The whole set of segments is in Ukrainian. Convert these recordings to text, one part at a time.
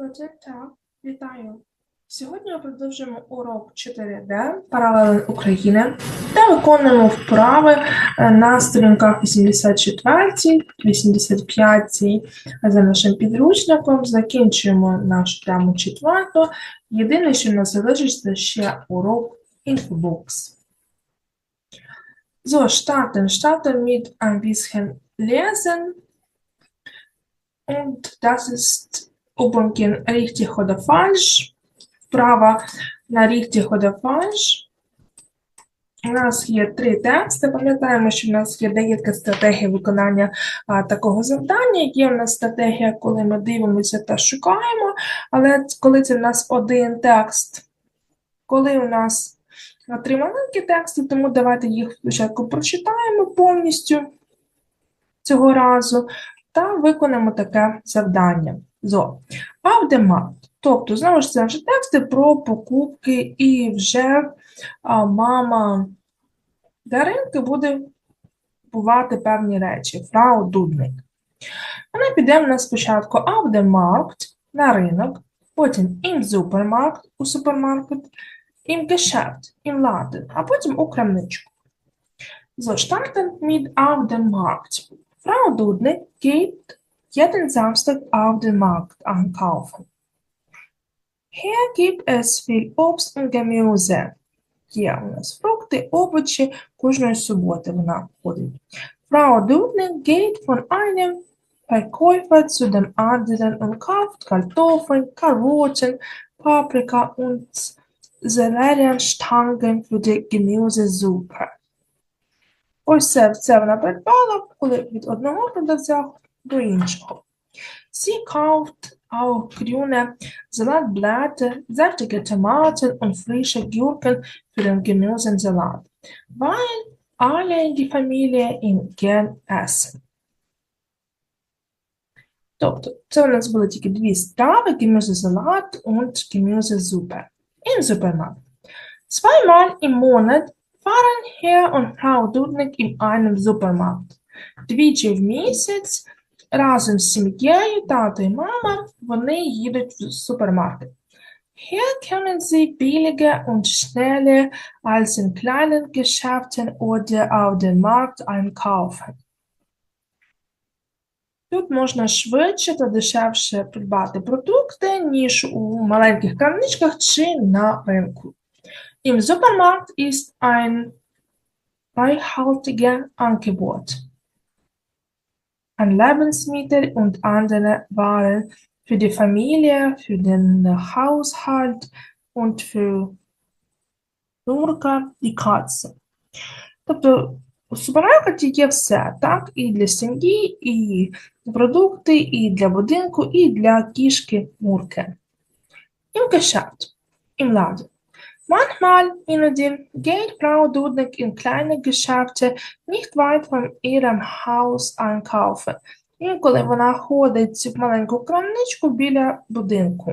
Guten вітаю! Сьогодні ми продовжуємо урок 4D паралелен України та виконуємо вправи е, на сторінках 84, 85 за нашим підручником. Закінчуємо нашу тему четверту. Єдине, що нас залишить, це ще урок Infobox. So, starten. Starten mit ein bisschen lesen. Und das ist Richtig oder falsch. Вправа на oder falsch. У нас є три тексти. Пам'ятаємо, що в нас є декілька стратегій виконання а, такого завдання. Є в нас стратегія, коли ми дивимося та шукаємо, але коли це в нас один текст, коли у нас три маленькі тексти, тому давайте їх спочатку прочитаємо повністю цього разу та виконаємо таке завдання. So. Auf dem Markt. Тобто, знову ж це вже тексти про покупки, і вже а, мама Даринки буде купувати певні речі. Фрау Дудник. Вона піде в нас спочатку auf dem Markt, на ринок, потім im Supermarkt, у супермаркет, im Geschäft, im Laden, а потім у крамничку. So, starten mit auf dem Markt. Frau Dudnik geht jeden Samstag auf den Markt einkaufen. Hier gibt es viel Obst und Gemüse. Є у нас фрукти, овочі, кожної суботи вона ходить. Frau Dudnik geht von einem Verkäufer zu dem anderen und kauft Kartoffeln, Karotten, Paprika und Sellerienstangen für die Gemüsesuppe. Ось це, це вона придбала, коли від одного продавця до іншого. Sie kauft auch grüne Salatblätter, saftige Tomaten und frische Gurken für den Gemüsesalat, weil alle in die Familie ihn gern essen. Тобто, це у нас були тільки дві страви, Gemüsesalat und Gemüsesuppe im Supermarkt. Zweimal im Monat fahren Herr und Frau Dudnik in einem Supermarkt. Двічі в місяць разом з сім'єю, тато і мама, вони їдуть в супермаркет. Hier können sie billiger und schneller als in kleinen Geschäften oder auf dem Markt einkaufen. Тут можна швидше та дешевше придбати продукти, ніж у маленьких крамничках чи на ринку. Im Supermarkt ist ein reichhaltiger Angebot An Lebensmittel und andere Waren für die Familie, für den Haushalt und für Нурка і Катса. Тобто у супермаркеті є все, так? І для сім'ї, і продукти, і для будинку, і для кішки Мурки. Im Geschäft, im Laden. Manchmal innen geht Frau Dudnik in kleine Geschäfte nicht weit von ihrem Haus einkaufen. Інколи вона ходить в маленьку крамничку біля будинку.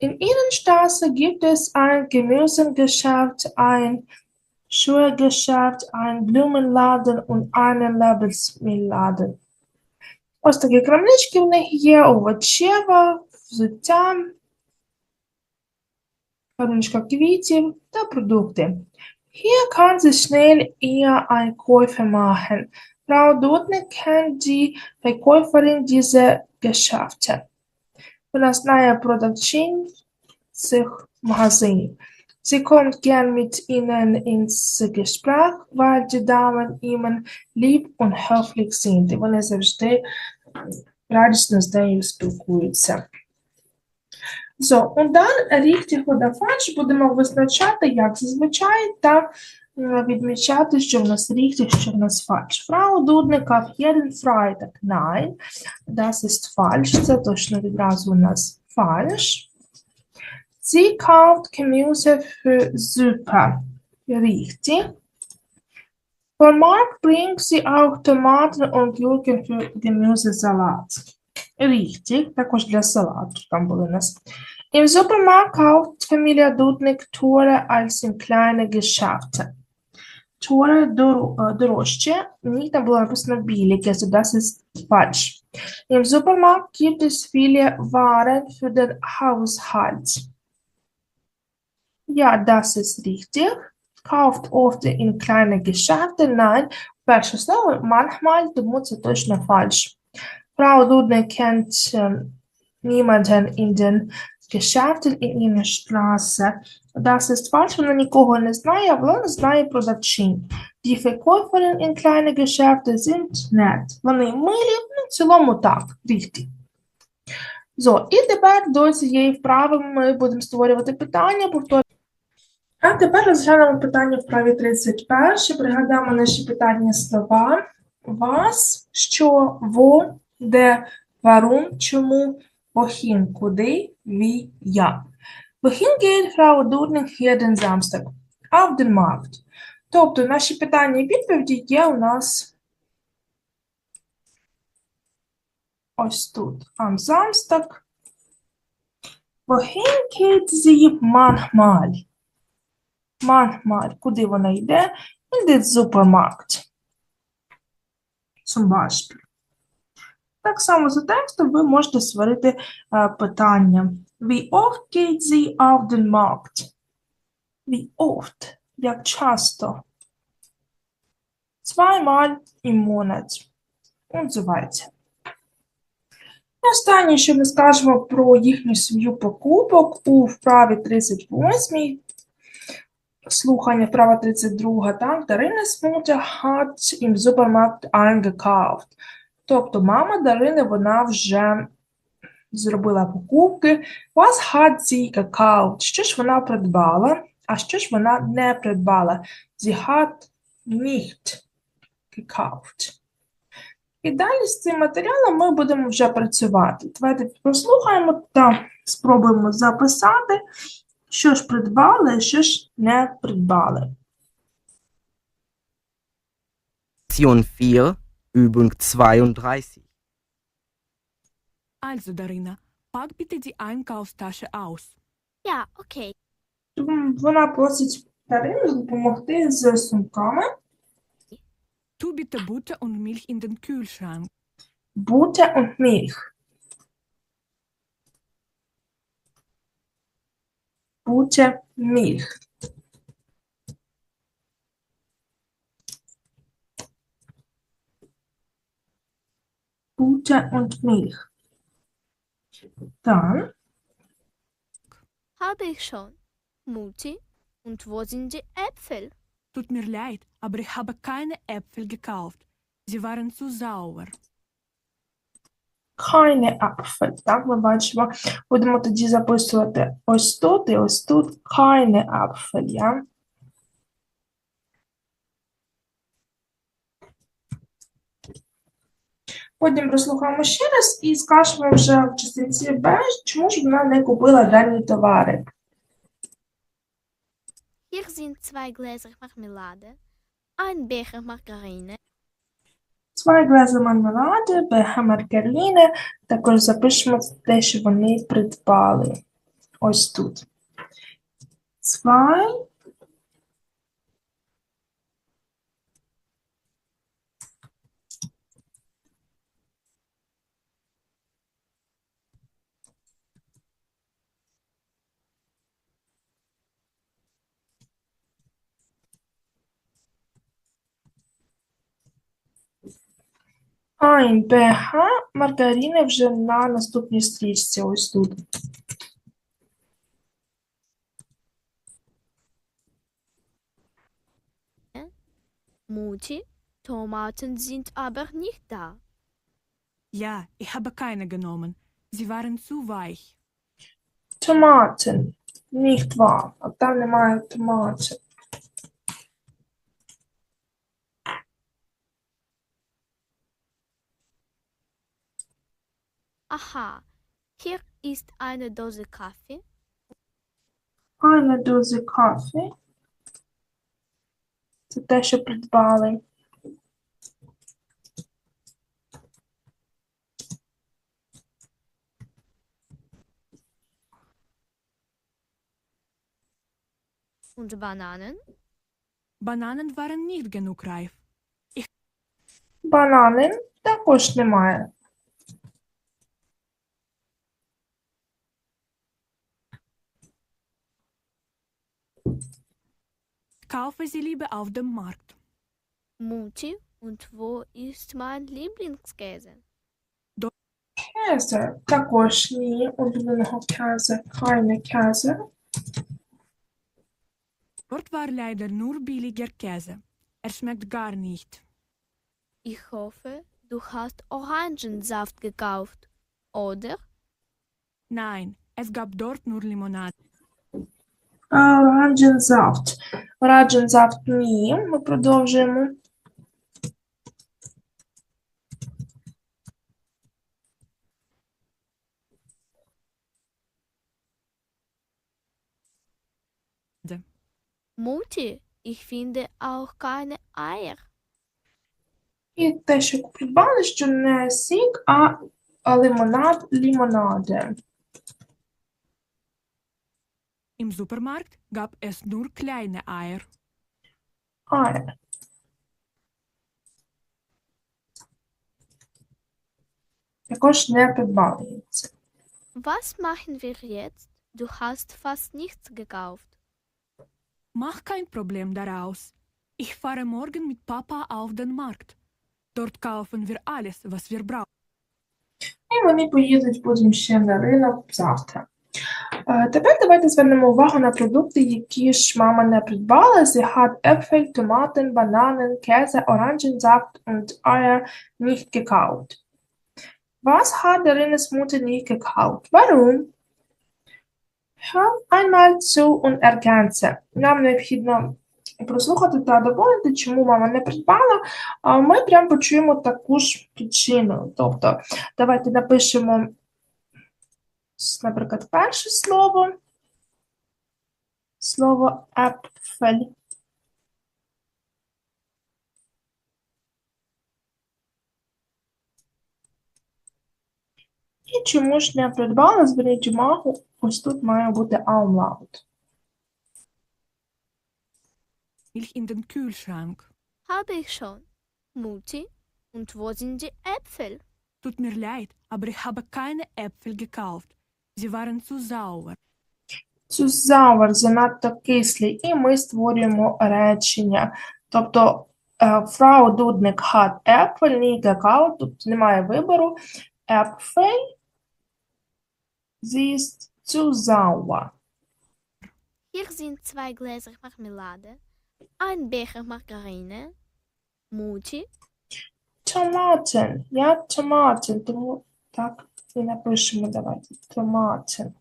In Innenstraße gibt es ein Gemüsegeschäft, ein Schuhgeschäft, ein Blumenladen und einen Lebensmittelladen. Ось такі крамнички в них є, овочева, взуття, Крамничка квітів та продукти. Hier kann sie schnell ihr Einkäufe machen. Frau Dudnik kennt die Verkäuferin dieser Geschäfte. Вона знає продавчин цих магазинів. Sie kommt gern mit ihnen ins Gespräch, weil die Damen ihnen lieb und höflich sind. Вони завжди радісно з нею спілкуються. So, richtig oder falsch будемо визначати, як зазвичай, та е, відмічати, що в нас richtig, що в нас. Frau Dudnik auf jeden Freitag. Nein, das ist falsch. Це точно відразу у нас falsch. Sie kauft Gemüse für Suppe. Richtig. Von Markt bringt sie auch Tomaten und Gurken für Gemüsesalat. Richtig, також для салату там були у нас. Im Supermarkt kauft Familie Dudnik teurer als in kleine Geschäfte. Teurer дор- е, дорожче. У них там було написано billig, also das ist falsch. Im Supermarkt gibt es viele Waren für den Haushalt. Ja, das ist richtig. Kauft oft in kleine Geschäfte. Nein, перше слово manchmal, тому це точно falsch. Frau Dudner kennt niemanden in den Geschäften in ihrer Straße. Das ist falsch, вона нікого не знає, вона знає продавчинь. Die Verkäuferinnen in kleine Geschäfte sind nett. Вони милі, ну, в цілому так, richtig. So, і тепер до цієї вправи ми будемо створювати питання, повторюємо. А тепер розглянемо питання в праві 31. Пригадаємо наші питання слова. Was, що, wo, де, warum, чому, куди, jeden Samstag? Auf den Markt. Тобто наші питання і відповіді є у нас ось тут. Wohin geht sie manchmal? Manchmal. Куди вона йде? Supermarkt. Zum Beispiel. Так само за текстом ви можете створити е, питання. Wie oft geht sie auf den Markt? Wie oft? Як часто? Zweimal im Monat. Weiter. І Останнє, що ми скажемо про їхню сім'ю покупок у вправі 38 слухання вправа 32, так, Даринес Mutter hat im Supermarkt eingekauft. Тобто мама Дарини, вона вже зробила покупки. Was hat sie gekauft? Що ж вона придбала, а що ж вона не придбала? Sie hat nicht gekauft. І далі з цим матеріалом ми будемо вже працювати. Давайте прослухаємо та спробуємо записати, що ж придбали, що ж не придбали. 4, Übung 32. Also, Darina, pack bitte die Einkaufstasche aus. Ja, okay. Тому Вона просить Дарину допомогти з сумками. Tu bitte Butter und Milch in den Kühlschrank. Butter und Milch. Butter, Milch. Butter und Milch. Dann Habe ich schon. Mutti, und wo sind die Äpfel? Tut mir leid, aber ich habe keine Äpfel gekauft. Sie waren zu sauer. keine Apfel. Так, ми бачимо. Будемо тоді записувати ось тут і ось тут keine Apfel, я. Потім прослухаємо ще раз і скажемо вже в частинці Б, чому ж вона не купила дані товари. Hier sind zwei Gläser Marmelade, ein Becher Margarine, Zwei Gläser мармелади, БГ маргарини. Також запишемо те, що вони придбали. Ось тут. Zwei Ein БГ маргарини вже на наступній стрічці. Ось тут. Mutti, Tomaten sind aber nicht da. Ja, ich habe keine genommen. Sie waren zu weich. Томатин. Nicht wahr. А там немає томатів. Aha, hier ist eine Dose Kaffee, Eine Dose кафе. Це те, що придбали. und Bananen. Bananen waren nicht genug reif. Банани також немає. kaufe sie lieber auf dem Markt. Mutti, und wo ist mein Lieblingskäse? Käse, da ich nie und noch Käse, keine Käse. Dort war leider nur billiger Käse. Er schmeckt gar nicht. Ich hoffe, du hast Orangensaft gekauft, oder? Nein, es gab dort nur Limonade. Оранжензавт. Оранжензавт ні. Ми продовжуємо. Mutti, ich finde auch keine Eier. І те, що придбали, що не сік, а а лимонад, лімонаде. Im Supermarkt gab es nur kleine Eier. А, також не придбали яйця. Was machen wir jetzt? Du hast fast nichts gekauft. Mach kein Problem daraus. Ich fahre morgen mit Papa auf den Markt. Dort kaufen wir alles, was wir brauchen. І вони поїдуть потім ще на ринок завтра. Тепер давайте звернемо увагу на продукти, які ж мама не придбала. Sie hat Äpfel, Tomaten, Bananen, Käse, Orangensaft und Eier nicht gekauft. Was hat der Ines Mutter nicht gekauft? Warum? Hör einmal zu und ergänze. Нам необхідно прослухати та доповнити, чому мама не придбала, ми прям почуємо таку ж причину. Тобто, давайте напишемо, наприклад, перше слово. Слово Apfel. І чому ж не придбала, зверніть увагу, ось тут має бути umlaut. Milch in den Kühlschrank. Habe ich schon. Mutti, und wo sind die Äpfel? Tut mir leid, aber ich habe keine Äpfel gekauft. Sie waren zu sauer. Цузавр занадто кислий, і ми створюємо речення. Тобто, е, Фрау Дудник hat Äpfel, ні какао, тут немає вибору. Äpfel, sie ist zu sauer. Hier sind zwei Gläser Marmelade, ein Becher Margarine. Mutti, Tomaten, я томатен, тому так і напишемо, давайте, томатен.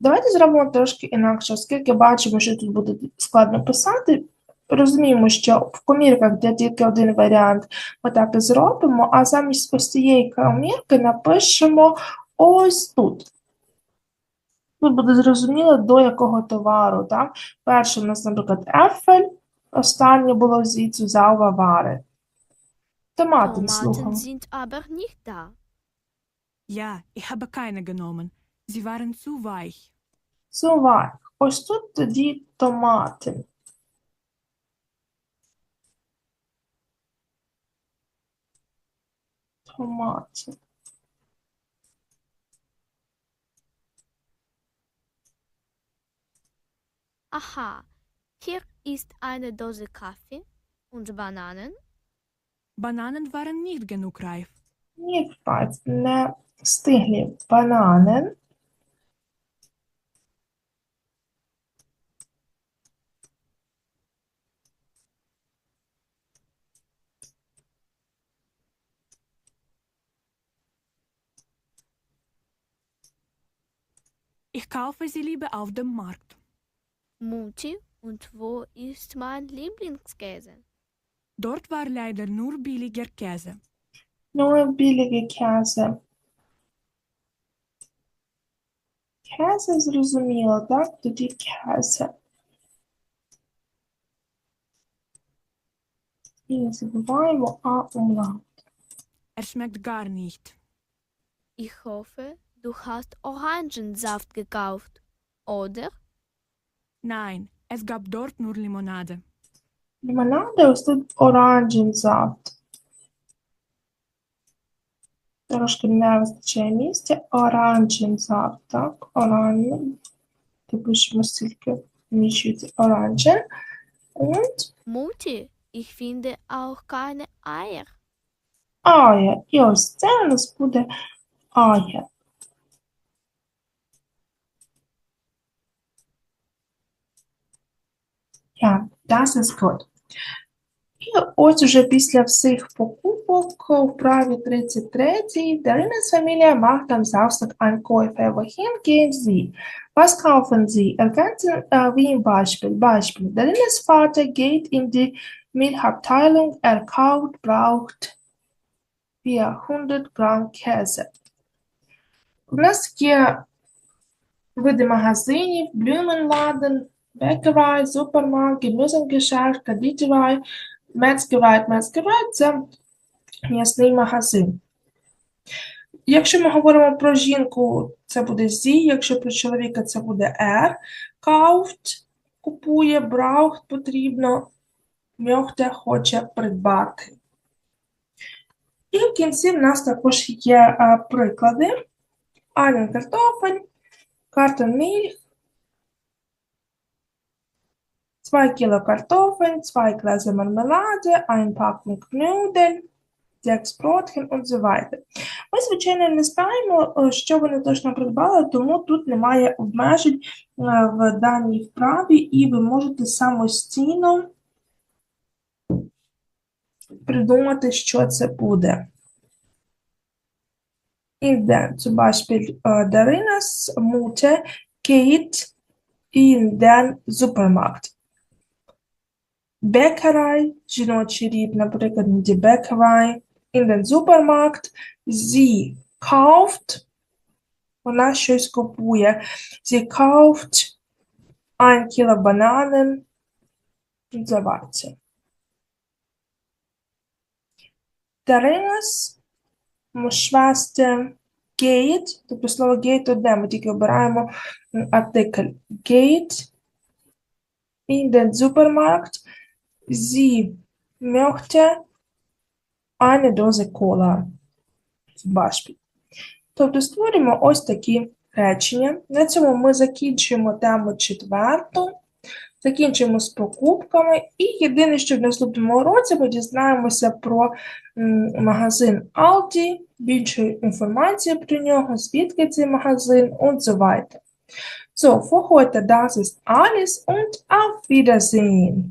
Давайте зробимо трошки інакше, оскільки бачимо, що тут буде складно писати. Розуміємо, що в комірках, де тільки один варіант, ми так і зробимо, а замість ось цієї комірки напишемо ось тут. Тут буде зрозуміло, до якого товару. Так? Перше у нас, наприклад, Ефель, останнє було звідси заува вари. Томатен слухаємо. Tomaten sind aber nicht da. Ja, ich habe keine genommen. Sie waren zu weich. Сувай. Ось тут тоді томати. Томати. Aha, hier ist eine Dose Kaffee und Bananen. Bananen waren nicht genug reif. Ні, паць, не стиглі банани. Ich kaufe sie lieber auf dem Markt. Mutti, und wo ist mein Lieblingskäse? Dort war leider nur billiger Käse. Ну, білі кязи. Кязи зрозуміло, так? Тоді кязи. І не забуваємо а умлаут. Er schmeckt gar nicht. Ich hoffe, du hast Orangensaft gekauft, oder? Nein, Es gab dort nur Limonade. Лимонади, ось тут оранжензавт. Трошки не вистачає місця. Оранжензавт, так? Оранжен. Ти пишемо стільки вміщується оранжен. Mutti, ich finde auch keine Eier. Ая. І ось це у нас буде Ая. Ja, das ist gut. І ось уже після всіх покупок у вправі 33 Darina's Familie macht am Samstag Einkäufe. Wohin gehen Sie? Was kaufen Sie? Ergänzen äh, wie im Beispiel. Beispiel. Darina's Vater geht in die Milchabteilung. Er kauft, braucht 400 Gramm Käse. У нас є види магазинів, Blumenladen, Bäckerei, Supermarkt, Gemüsegeschäft, Konditorei, Metzgerei. Metzgerei – це м'ясний магазин. Якщо ми говоримо про жінку, це буде sie, якщо про чоловіка це буде er. Kauft – купує, braucht – потрібно, möchte – хоче придбати. І в кінці в нас також є е, приклади. Einen Kartoffel, Karton Milch, 2 Kilo Kartoffeln, 2 Gläser Marmelade, eine Packung Nudeln, 6 Brotchen und so weiter. Ми, звичайно, не знаємо, е, що вони точно придбали, тому тут немає обмежень е, в даній вправі, і ви можете самостійно придумати, що це буде. Den, zum Beispiel, äh, Darinas Mutter geht in den Supermarkt. Bäckerei, жіночий рід, наприклад, die Bäckerei, in den Supermarkt, sie kauft, вона щось купує, sie kauft ein Kilo Bananen weiter. Darinas Schwester geht, тобто слово geht одне, ми тільки обираємо артикль. Geht in den Supermarkt. Sie möchte eine Dose Cola. Zum Beispiel. Тобто створюємо ось такі речення. На цьому ми закінчуємо тему четверту. Закінчимо з покупками. І єдине, що в наступному уроці ми дізнаємося про магазин Aldi, більше інформації про нього, звідки цей магазин und so. So, für heute das ist alles und auf Wiedersehen.